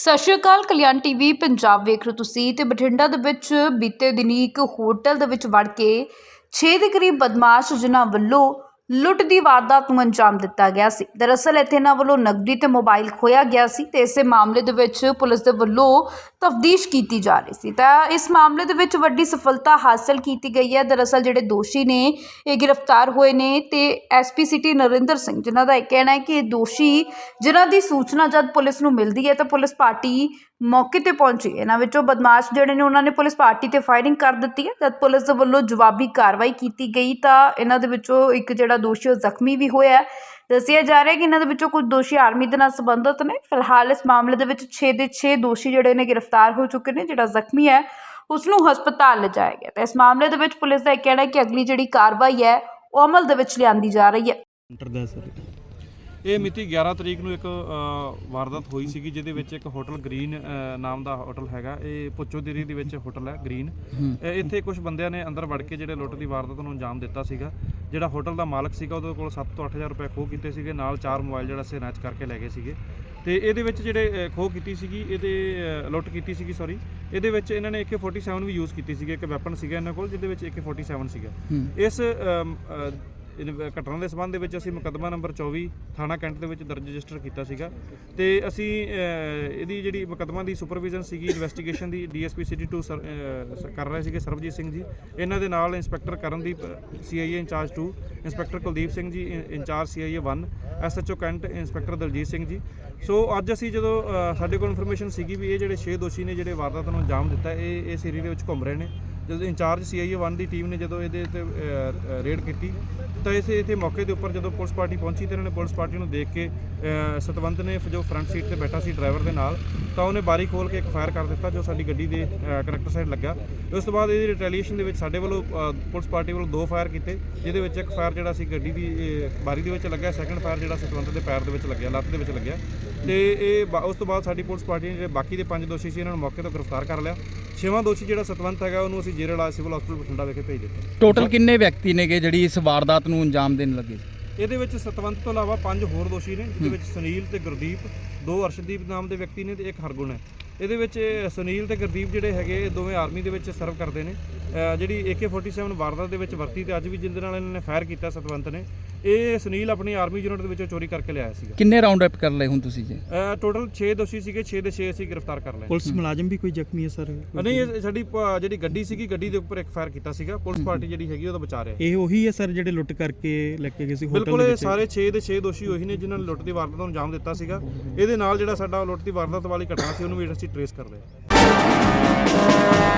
ਸਤਿ ਸ਼੍ਰੀ ਅਕਾਲ, ਕਲਿਆਣ ਟੀਵੀ, ਪੰਜਾਬ ਵੇਖ ਰਹੇ ਹੋ ਤੁਸੀਂ ਤੇ ਬਠਿੰਡਾ ਦੇ ਵਿੱਚ ਬੀਤੇ ਦਿਨੀ ਇੱਕ ਹੋਟਲ ਦੇ ਵਿੱਚ ਵੜ ਕੇ 6 ਦੇ ਕਰੀਬ ਬਦਮਾਸ਼ ਜਿਨ੍ਹਾਂ ਵੱਲੋਂ ਲੁੱਟ ਦੀ ਵਾਰਦਾਤ ਨੂੰ ਅੰਜਾਮ ਦਿੱਤਾ ਗਿਆ ਸੀ। ਦਰਅਸਲ ਇੱਥੇ ਇਹਨਾਂ ਵੱਲੋਂ ਨਕਦੀ ਤੇ ਮੋਬਾਈਲ ਖੋਇਆ ਗਿਆ ਸੀ ਤੇ ਇਸੇ ਮਾਮਲੇ ਦੇ ਵਿੱਚ ਪੁਲਿਸ ਦੇ ਵੱਲੋਂ ਤਫਦੀਸ਼ ਕੀਤੀ ਜਾ ਰਹੀ ਸੀ। ਤਾਂ ਇਸ ਮਾਮਲੇ ਦੇ ਵਿੱਚ ਵੱਡੀ ਸਫਲਤਾ ਹਾਸਲ ਕੀਤੀ ਗਈ ਹੈ। ਦਰਅਸਲ ਜਿਹੜੇ ਦੋਸ਼ੀ ਨੇ, ਇਹ ਗ੍ਰਿਫਤਾਰ ਹੋਏ ਨੇ ਤੇ ਐਸਪੀ ਸਿਟੀ ਨਰਿੰਦਰ ਸਿੰਘ, ਜਿਨ੍ਹਾਂ ਦਾ ਇਹ ਕਹਿਣਾ ਹੈ ਕਿ ਇਹ ਦੋਸ਼ੀ, ਜਿਨ੍ਹਾਂ ਦੀ ਸੂਚਨਾ ਜਦ ਪੁਲਿਸ ਨੂੰ ਮਿਲਦੀ ਹੈ, ਤਾਂ ਪੁਲਿਸ ਪਾਰਟੀ ਮੌਕੇ ਤੇ ਪਹੁੰਚੀ। ਇਹਨਾਂ ਵਿੱਚੋਂ ਬਦਮਾਸ਼ ਜਿਹੜੇ ਨੇ, ਉਹਨਾਂ ਨੇ ਪੁਲਿਸ ਪਾਰਟੀ ਤੇ ਫਾਇਰਿੰਗ ਕਰ ਦਿੱਤੀ ਹੈ। ਜਦ ਪੁਲਿਸ ਦੇ ਵੱਲੋਂ ਜਵਾਬੀ ਕਾਰਵਾਈ ਕੀਤੀ ਗਈ ਤਾਂ ਇਹਨਾਂ ਦੇ ਵਿੱਚੋਂ ਇੱਕ ਜਿਹੜਾ ਦੋਸ਼ੀ ਉਹ ਜ਼ਖਮੀ ਵੀ ਹੋਇਆ ਦੱਸਿਆ ਜਾ ਰਿਹਾ ਕਿ ਇਹਨਾਂ ਦੇ ਵਿੱਚੋਂ ਕੁਝ ਦੋਸ਼ੀ ਆਰਮੀ ਦੇ ਨਾਲ ਸੰਬੰਧਿਤ ਨੇ। ਫਿਲਹਾਲ ਇਸ ਮਾਮਲੇ ਦੇ ਵਿੱਚ 6 ਦੇ 6 ਦੋਸ਼ੀ ਜਿਹੜੇ ਨੇ ਗ੍ਰਿਫਤਾਰ ਹੋ ਚੁੱਕੇ ਨੇ, ਜਿਹੜਾ ਜ਼ਖਮੀ ਹੈ, ਉਸ ਨੂੰ ਹਸਪਤਾਲ ਲਿਜਾਇਆ ਗਿਆ ਤਾਂ ਇਸ ਮਾਮਲੇ ਦੇ ਵਿੱਚ ਪੁਲਿਸ ਦਾ ਇਹ ਕਹਿਣਾ ਹੈ ਕਿ ਅਗਲੀ ਜਿਹੜੀ ਕਾਰਵਾਈ ਹੈ, ਉਹ ਅਮਲ ਦੇ ਵਿੱਚ ਲਿਆਂਦੀ ਜਾ ਰਹੀ ਹੈ। ਇਹ ਮਿਤੀ 11 ਤਰੀਕ ਨੂੰ ਇੱਕ ਵਾਰਦਾਤ ਹੋਈ ਸੀਗੀ ਜਿਹਦੇ ਵਿੱਚ ਇੱਕ ਹੋਟਲ ਗ੍ਰੀਨ ਨਾਮ ਦਾ ਹੋਟਲ ਹੈਗਾ। ਇਹ ਪੁੱਚੋਦੀਰੀ ਦੇ ਵਿੱਚ ਹੋਟਲ ਹੈ ਗ੍ਰੀਨ। ਇੱਥੇ ਕੁਝ ਬੰਦਿਆਂ ਨੇ ਅੰਦਰ ਵੜ ਕੇ ਜਿਹੜੇ ਲੁੱਟ ਦੀ ਵਾਰਦਾਤ ਨੂੰ ਅੰਜਾਮ ਦਿੱਤਾ ਸੀਗਾ। ਜਿਹੜਾ ਹੋਟਲ ਦਾ ਮਾਲਕ ਸੀਗਾ ਉਹਦੇ ਕੋਲ 7 ਤੋਂ 8000 ਰੁਪਏ ਖੋਹ ਕੀਤੇ ਸੀਗੇ ਨਾਲ ਚਾਰ ਮੋਬਾਈਲ ਜਿਹੜਾ ਸਨੈਚ ਕਰਕੇ ਲੈ ਗਏ ਸੀਗੇ। ਤੇ ਇਹਦੇ ਵਿੱਚ ਜਿਹੜੇ ਖੋਹ ਕੀਤੀ ਸੀਗੀ ਇਹਦੇ ਲੁੱਟ ਕੀਤੀ ਸੀਗੀ ਸੌਰੀ ਇਹਦੇ ਵਿੱਚ ਇਹਨਾਂ ਨੇ AK47 ਵੀ ਯੂਜ਼ ਕੀਤੀ ਸੀਗੀ ਇੱਕ ਵੈਪਨ ਸੀਗਾ ਇਹਨਾਂ ਕੋਲ ਜਿਹਦੇ ਵਿੱਚ AK47 ਸੀਗਾ। ਇਸ ਅਮ, ਘਟਨਾ ਦੇ ਸਬੰਧ ਦੇ ਵਿੱਚ ਅਸੀਂ ਮੁਕੱਦਮਾ ਨੰਬਰ 24 ਥਾਣਾ ਕੈਂਟ ਦੇ ਵਿੱਚ ਦਰਜ ਰਜਿਸਟਰ ਕੀਤਾ ਸੀਗਾ। ਤੇ ਅਸੀਂ ਅਹ, ਇਹਦੀ ਜਿਹੜੀ ਮੁਕੱਦਮਾ ਦੀ ਸੁਪਰਵਿਜ਼ਨ ਸੀਗੀ ਇਨਵੈਸਟੀਗੇਸ਼ਨ ਦੀ ਡੀਐਸਪੀ ਸਿਟੀ 2 ਸਰ- ਕਰ ਰਹੇ ਸੀਗੇ ਸਰਬਜੀਤ ਸਿੰਘ ਜੀ। ਇਹਨਾਂ ਦੇ ਨਾਲ inspector Karandeep CIA incharge 2 inspector Kuldeep Singh ji ਇ- incharge CIA 1 SHO cantt inspector Daljit Singh ji. So ਅੱਜ ਅਸੀਂ ਜਦੋਂ ਅਹ, ਸਾਡੇ ਕੋਲ ਇਨਫੋਰਮੇਸ਼ਨ ਸੀਗੀ ਵੀ ਇਹ ਜਿਹੜੇ 6 ਦੋਸ਼ੀ ਨੇ ਜਿਹੜੇ ਵਾਰਦਾਤ ਨੂੰ ਅੰਜਾਮ ਦਿੱਤਾ ਇਹ ਇਸ ਏਰੀਆ ਦੇ ਵਿੱਚ ਘੁੰਮ ਰਹੇ ਨੇ। ਜਦੋਂ ਇੰਚਾਰਜ ਸੀਆਈਏ 1 ਦੀ ਟੀਮ ਨੇ ਜਦੋਂ ਇਹਦੇ ਤੇ ਰੇਡ ਕੀਤੀ, ਤਾਂ ਇਸੇ ਇੱਥੇ ਮੌਕੇ ਦੇ ਉੱਪਰ ਜਦੋਂ ਪੁਲਿਸ ਪਾਰਟੀ ਪਹੁੰਚੀ ਤੇ ਇਹਨਾਂ ਨੇ ਪੁਲਿਸ ਪਾਰਟੀ ਨੂੰ ਦੇਖ ਕੇ ਸਤਵੰਤ ਨੇ ਜੋ ਫਰੰਟ ਸੀਟ ਤੇ ਬੈਠਾ ਸੀ ਡਰਾਈਵਰ ਦੇ ਨਾਲ, ਤਾਂ ਉਹਨੇ ਬਾਰੀ ਖੋਲ ਕੇ ਇੱਕ ਫਾਇਰ ਕਰ ਦਿੱਤਾ ਜੋ ਸਾਡੀ ਗੱਡੀ ਦੇ ਕਨੈਕਟਰ ਸਾਈਡ ਲੱਗਾ। ਉਸ ਤੋਂ ਬਾਅਦ ਇਹਦੀ ਰਿਟੈਲੀਏਸ਼ਨ ਦੇ ਵਿੱਚ ਸਾਡੇ ਵੱਲੋਂ ਪੁਲਿਸ ਪਾਰਟੀ ਵੱਲੋਂ ਦੋ ਫਾਇਰ ਕੀਤੇ, ਜਿਹਦੇ ਵਿੱਚ ਇੱਕ ਫਾਇਰ ਜਿਹੜਾ ਸੀ ਗੱਡੀ ਦੀ ਬਾਰੀ ਦੇ ਵਿੱਚ ਲੱਗਿਆ, ਸੈਕੰਡ ਫਾਇਰ ਜਿਹੜਾ ਸਤਵੰਤ ਦੇ ਪੈਰ ਦੇ ਵਿੱਚ ਲੱਗਿਆ, ਲੱਤ ਦੇ ਵਿੱਚ ਲੱਗਿਆ। ਤੇ ਇਹ ਬਾ- ਉਸ ਤੋਂ ਬਾਅਦ ਸਾਡੀ ਪੁਲਿਸ ਪਾਰਟੀ ਨੇ ਜਿਹੜੇ ਬਾਕੀ ਦੇ ਪੰਜ ਦੋਸ਼ੀ ਸੀ, ਇਹਨਾਂ ਨੂੰ ਮੌਕੇ ਤੋਂ ਗ੍ਰਿਫਤਾਰ ਕਰ ਲਿਆ। ਛੇਵਾਂ ਦੋਸ਼ੀ ਜਿਹੜਾ ਸਤਵੰਤ ਹੈਗਾ, ਉਹਨੂੰ ਅਸੀਂ ਜੇਰੇ ਇਲਾਜ ਸਿਵਲ ਹਸਪੀਟਲ ਬਠਿੰਡਾ ਵਿਖੇ ਭੇਜ ਦਿੱਤਾ। ਟੋਟਲ ਕਿੰਨੇ ਵਿਅਕਤੀ ਨੇਗੇ ਜਿਹੜੀ ਇਸ ਵਾਰਦਾਤ ਨੂੰ ਅੰਜਾਮ ਦੇਣ ਲੱਗੇ? ਇਹਦੇ ਵਿੱਚ ਸਤਵੰਤ ਤੋਂ ਇਲਾਵਾ ਪੰਜ ਹੋਰ ਦੋਸ਼ੀ ਨੇ ਜਿਹਦੇ ਵਿੱਚ ਸੁਨੀਲ ਤੇ ਗੁਰਦੀਪ ਦੋ ਅਰਸ਼ਦੀਪ ਨਾਮ ਦੇ ਵਿਅਕਤੀ ਨੇ ਤੇ ਇੱਕ ਹਰਗੁਣ ਹੈ। ਇਹਦੇ ਵਿੱਚ ਸੁਨੀਲ ਤੇ ਗੁਰਦੀਪ ਜਿਹੜੇ ਹੈਗੇ ਇਹ ਦੋਵੇਂ ਆਰਮੀ ਦੇ ਵਿੱਚ ਸਰਵ ਕਰਦੇ ਨੇ। ਜਿਹੜੀ AK47 ਵਾਰਦਾਤ ਦੇ ਵਿੱਚ ਵਰਤੀ ਤੇ ਅੱਜ ਵੀ ਜਿੰਦੇ ਨਾਲ ਇਹਨਾਂ ਨੇ ਫਾਇਰ ਕੀਤਾ ਸਤਵੰਤ ਨੇ ਇਹ ਸੁਨੀਲ ਆਪਣੀ ਆਰਮੀ ਯੂਨਿਟ ਦੇ ਵਿੱਚੋਂ ਚੋਰੀ ਕਰਕੇ ਲਿਆਇਆ ਸੀਗਾ। ਕਿੰਨੇ ਰਾਉਂਡ ਅਪ ਕਰ ਲਏ ਹੁਣ ਤੁਸੀਂ ਜੀ? ਟੋਟਲ 6 ਦੋਸ਼ੀ ਸੀਗੇ 6 ਦੇ 6 ਅਸੀਂ ਗ੍ਰਿਫਤਾਰ ਕਰ ਲਏ। ਪੁਲਿਸ ਮੁਲਾਜ਼ਮ ਵੀ ਕੋਈ ਜ਼ਖਮੀ ਹੈ ਸਰ? ਨਹੀਂ ਇਹ ਸਾਡੀ ਜਿਹੜੀ ਗੱਡੀ ਸੀਗੀ ਗੱਡੀ ਦੇ ਉੱਪਰ ਇੱਕ ਫਾਇਰ ਕੀਤਾ ਸੀਗਾ। ਪੁਲਿਸ ਪਾਰਟੀ ਜਿਹੜੀ ਹੈਗੀ ਉਹਦਾ ਬਚਾ ਰਿਹਾ। ਇਹ ਉਹੀ ਹੈ ਸਰ ਜਿਹੜੇ ਲੁੱਟ ਕਰਕੇ ਲੈ ਕੇ ਗਏ ਸੀ ਹੋਟਲ ਬਿਲਕੁਲ ਦੇ ਇਹ ਵਿੱਚ? ਸਾਰੇ 6 ਦੇ 6 ਦੋਸ਼ੀ ਉਹੀ ਨੇ ਜਿਨ੍ਹਾਂ ਨੇ ਲੁੱਟ ਦੀ ਵਾਰਦਾਤ ਨੂੰ ਅੰਜਾਮ ਦਿੱਤਾ ਸੀਗਾ। ਇਹਦੇ ਨਾਲ ਜਿਹੜਾ ਸਾਡਾ ਲੁੱਟ ਦੀ ਵਾਰਦਾਤ ਵਾਲੀ ਘਟਨਾ ਸੀ ਉਹਨੂੰ ਵੀ ਅਸੀਂ ਟਰੇਸ ਕਰ ਰਹੇ ਹਾਂ